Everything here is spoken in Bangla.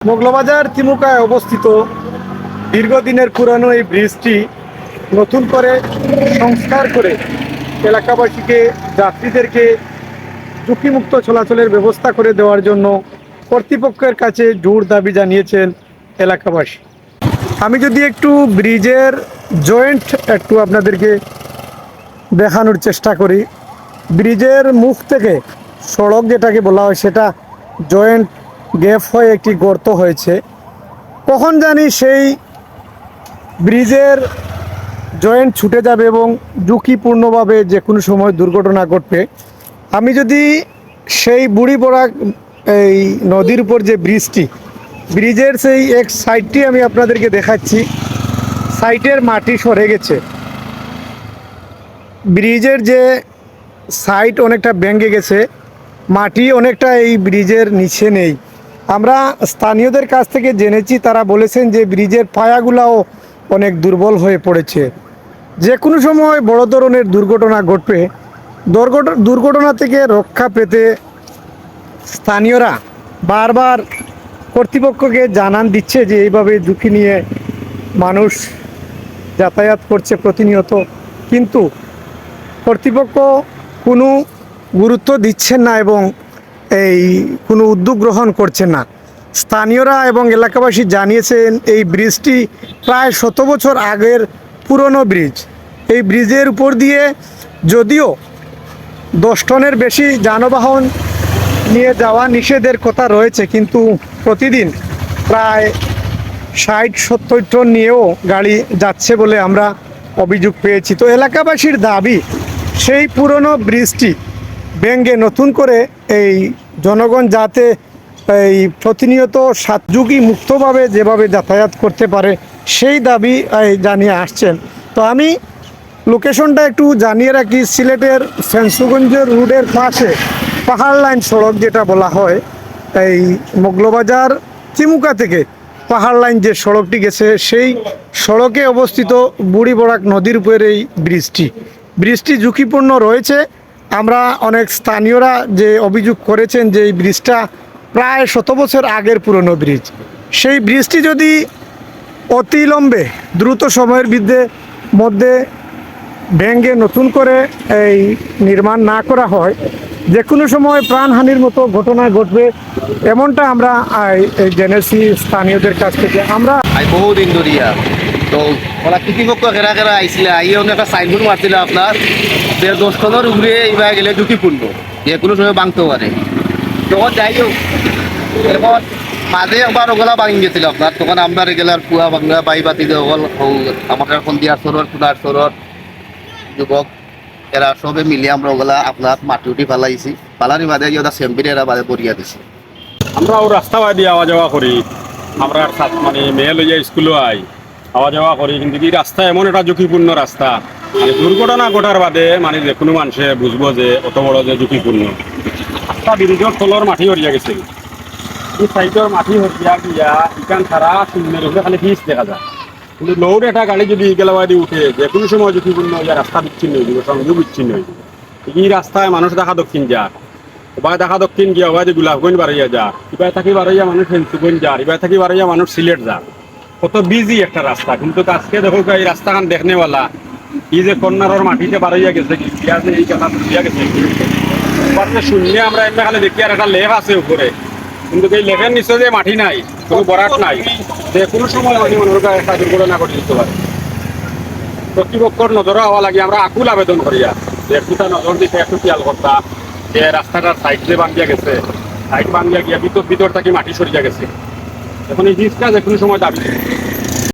মোগলবাজার তিমুকায় অবস্থিত দীর্ঘদিনের পুরানো এই ব্রিজটি নতুন করে সংস্কার করে এলাকাবাসীকে, যাত্রীদেরকে ঝুঁকিমুক্ত চলাচলের ব্যবস্থা করে দেওয়ার জন্য কর্তৃপক্ষের কাছে জোর দাবি জানিয়েছেন এলাকাবাসী। আমি যদি একটু ব্রিজের জয়েন্ট একটু আপনাদেরকে দেখানোর চেষ্টা করি। ব্রিজের মুখ থেকে সড়ক যেটাকে বলা হয় সেটা জয়েন্ট গ্যাপ হয়ে একটি গর্ত হয়েছে। কখন জানি সেই ব্রিজের জয়েন্ট ছুটে যাবে এবং ঝুঁকিপূর্ণভাবে যে কোনো সময় দুর্ঘটনা ঘটবে। আমি যদি সেই বুড়ি পড়া এই নদীর উপর যে ব্রিজটি, ব্রিজের সেই এক সাইডটি আমি আপনাদেরকে দেখাচ্ছি। সাইটের মাটি সরে গেছে। ব্রিজের যে সাইট অনেকটা ভেঙে গেছে। মাটি অনেকটা এই ব্রিজের নিচে নেই। আমরা স্থানীয়দের কাছ থেকে জেনেছি, তারা বলেছেন যে ব্রিজের পায়াগুলাও অনেক দুর্বল হয়ে পড়েছে। যে কোনো সময় বড় ধরনের দুর্ঘটনা ঘটবে। দুর্ঘট- দুর্ঘটনা থেকে রক্ষা পেতে স্থানীয়রা বারবার কর্তৃপক্ষকে জানান দিচ্ছে যে এইভাবে ঝুঁকি নিয়ে মানুষ যাতায়াত করছে প্রতিনিয়ত। কিন্তু কর্তৃপক্ষ কোনো গুরুত্ব দিচ্ছেন না এবং এই কোনো উদ্যোগ গ্রহণ করছেন না। স্থানীয়রা এবং এলাকাবাসী জানিয়েছেন, এই ব্রিজটি প্রায় শত বছর আগের পুরনো ব্রিজ। এই ব্রিজের উপর দিয়ে যদিও দশ টনের বেশি যানবাহন নিয়ে যাওয়া নিষেধের কথা রয়েছে, কিন্তু প্রতিদিন প্রায় ষাট, সত্তর টন নিয়েও গাড়ি যাচ্ছে বলে আমরা অভিযোগ পেয়েছি। তো এলাকাবাসীর দাবি, সেই পুরনো ব্রিজটি ভেঙে নতুন করে এই জনগণ যাতে এই প্রতিনিয়ত সাতযুগী মুক্তভাবে যেভাবে যাতায়াত করতে পারে, সেই দাবি জানিয়ে আসছেন। তো আমি লোকেশনটা একটু জানিয়ে রাখি, সিলেটের ফেন্সুগঞ্জের রোডের পাশে পাহাড় লাইন সড়ক যেটা বলা হয়, এই মোগলবাজার চিমুকা থেকে পাহাড় লাইন যে সড়কটি গেছে, সেই সড়কে অবস্থিত বুড়ি বরাক নদীর উপরের এই ব্রিজটি। ব্রিজটি ঝুঁকিপূর্ণ রয়েছে আমরা অনেক স্থানীয়রা যে অভিযোগ করেছেন যে এই ব্রিজটা প্রায় শত বছর আগের পুরনো ব্রিজ। সেই ব্রিজটি যদি অতিলম্বে দ্রুত সময়ের বিদ্যে, মধ্যে ভেঙ্গে নতুন করে এই নির্মাণ না করা হয়, যে কোনো সময় প্রাণহানির মতো ঘটনা ঘটবে এমনটা আমরা জেনেছি স্থানীয়দের কাছ থেকে আমরা বহুদিন ধরিয়া তো ওরা কৃতিপক্ষ কেরা কেরা আইছিলে আইয়ে অনেক একটা সাইনবোর্ড মারছিল আপনার যে দশ টনের উপরে এইবার গেলে ঝুঁকিপূর্ণ যে কোনো সময় ভাঙতেও পারে তখন যাই হোক এরপর মাঝে একবার ওগুলা ভাঙি গেছিল আপনার তখন আপনার এগুলার পুয়া বাংলা বাই বাতি ওগল আমাদের হলদিয়ার সরর কুনার সরর যুবক এরা সবে মিলে আমরা ওগুলা আপনার মাটি উঠি ফালাইছি ফালানি বাদে ওটা সেম্পির এরা বাদে পরিয়া দিছি। আমরাও রাস্তা দিয়ে আওয়া যাওয়া করি আমরা মানে মেয়ে লইয়া স্কুলও আই। আওয়া যাওয়া করি, কিন্তু কি রাস্তা এমন একটা ঝুঁকিপূর্ণ রাস্তা। মানে দুর্ঘটনা ঘটার বাদে মানে যে কোনো মানুষে বুঝব যে অত বড় যে ঝুঁকিপূর্ণ। রাস্তা ব্রিজের তলর মাটি হরিয়া গেছে এই সাইডের মাটি হরিয়া গিয়া ইকান ছাড়া শূন্যের উপরে খালি ফিস দেখা যায়। কিন্তু লোড একটা গাড়ি যদি গেলাবাদি উঠে, যে কোনো সময় ঝুঁকিপূর্ণ হয়ে রাস্তা বিচ্ছিন্ন হয়ে যাবে, সংযোগ বিচ্ছিন্ন হয়ে যাবে। এই রাস্তায় মানুষ দেখা দক্ষিণ যায় বা দেখা দক্ষিণ গিয়া ওবাই যে গোলাপগঞ্জ বাড়াইয়া যা এবার থাকি বাড়াইয়া মানুষ ফেন্সুগঞ্জ যা এবার থাকি বাড়াইয়া মানুষ সিলেট যা। কত বিজি একটা রাস্তা। কিন্তু আজকে দেখো এই রাস্তাখান দেখনেওয়ালা এই যে কন্যার মাটিতে বাড়াইয়া গেছে, কি ইয়া এই কথা বুঝিয়া গেছে? পাশে শূন্য আমরা একটা খালি দেখি, আর একটা লেভ আছে উপরে। কিন্তু এই লেভের নিচে যে মাটি নাই, কোনো বরাট নাই, যে কোনো সময় মানে মানুষের গায়ে একটা দুর্ঘটনা ঘটে দিতে পারে। কর্তৃপক্ষর নজরে হওয়া লাগে, আমরা আকুল আবেদন করিয়া, যে একটুটা নজর দিতে একটু খেয়াল করতা, যে রাস্তাটার সাইড যে বাঙ্গিয়া গেছে সাইড বাঙ্গিয়া গিয়া ভিতর ভিতর থাকি মাটি সরিয়া গেছে? এখন এই যে কোনো সময় দাবি।